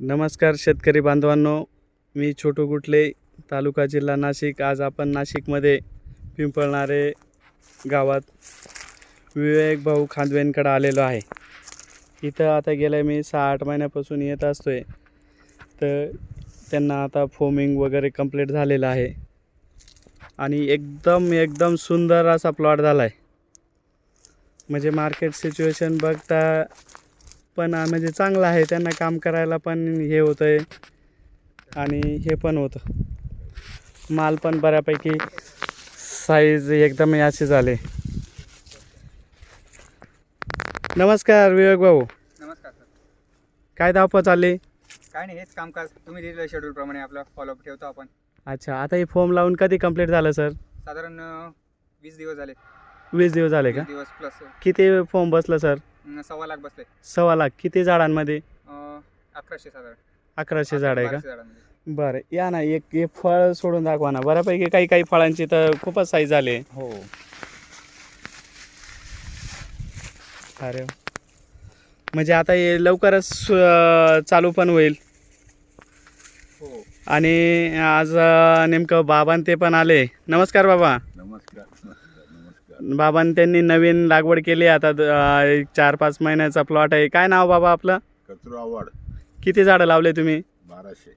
नमस्कार शेतकरी बांधवांनो मी छोटू गुटले तालुका जिल्हा नाशिक. आज आपण नाशिकमध्ये पिंपळणारे गावात विवेक भाऊ खांदवेंकडे आलेलो आहे. इथं आता गेल्या मी सहा आठ महिन्यापासून येत असतो आहे तर त्यांना आता फोमिंग वगैरे कंप्लीट झालेलं आहे. आणि एकदम एकदम सुंदर असा प्लॉट झाला आहे म्हणजे मार्केट सिच्युएशन बघता पण म्हणजे चांगलं आहे. त्यांना काम करायला पण हे होतं आहे आणि हे पण होतं. माल पण बऱ्यापैकी साईज एकदम असे झाले. नमस्कार विवेक भाऊ. नमस्कार सर. काय धावपळ चालली? काय नाही हेच कामकाज. तुम्ही दिलेल्या शेड्यूल प्रमाणे आपला फॉलोअप ठेवतो आपण. अच्छा आता हे फॉर्म लावून कधी कंप्लीट झालं सर साधारण वीस दिवस झाले. वीस दिवस झाले का? वीस दिवस प्लस किती फॉर्म बसलं सर सव्वा लाख बसले. सव्वा लाख. किती झाडांमध्ये? अकराशे साधारण. अकराशे झाड आहे का? झाडांमध्ये. बरं. या ना एक एक फळ सोडून दाखवा ना. बऱ्यापैकी काही काही फळांची तर खूपच साईज झाली आहे. हो. अरे. म्हणजे आता हे लवकरच चालू पण होईल. हो. आणि आज अं, नेमकं बाबां ते पण आले. नमस्कार बाबा. नमस्कार नमस्कार नमस्कार. बाबांनी त्यांनी नवीन लागवड केली आता अं, एक चार पाच महिन्याचा प्लॉट आहे. काय नाव बाबा आपलं? कचरो आवाड किती झाडं लावले तुम्ही? बाराशे.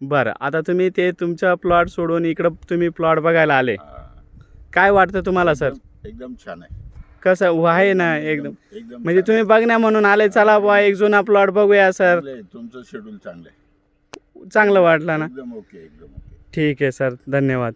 बरं आता तुम्ही ते तुमचा प्लॉट सोडून इकडं तुम्ही प्लॉट बघायला आले. हा. काय वाटतं तुम्हाला सर? एकदम- एकदम छान आहे. कसं आहे ना एकदम एकदम? म्हणजे तुम्ही बघण्या म्हणून आले चला बुवा एक जुना प्लॉट बघूया. सर. चांगलं आहे. तुमचं शेड्यूल चांगलं आहे. चांगलं वाटलं ना? एकदम ओके एकदम ओके ठीक आहे सर. धन्यवाद.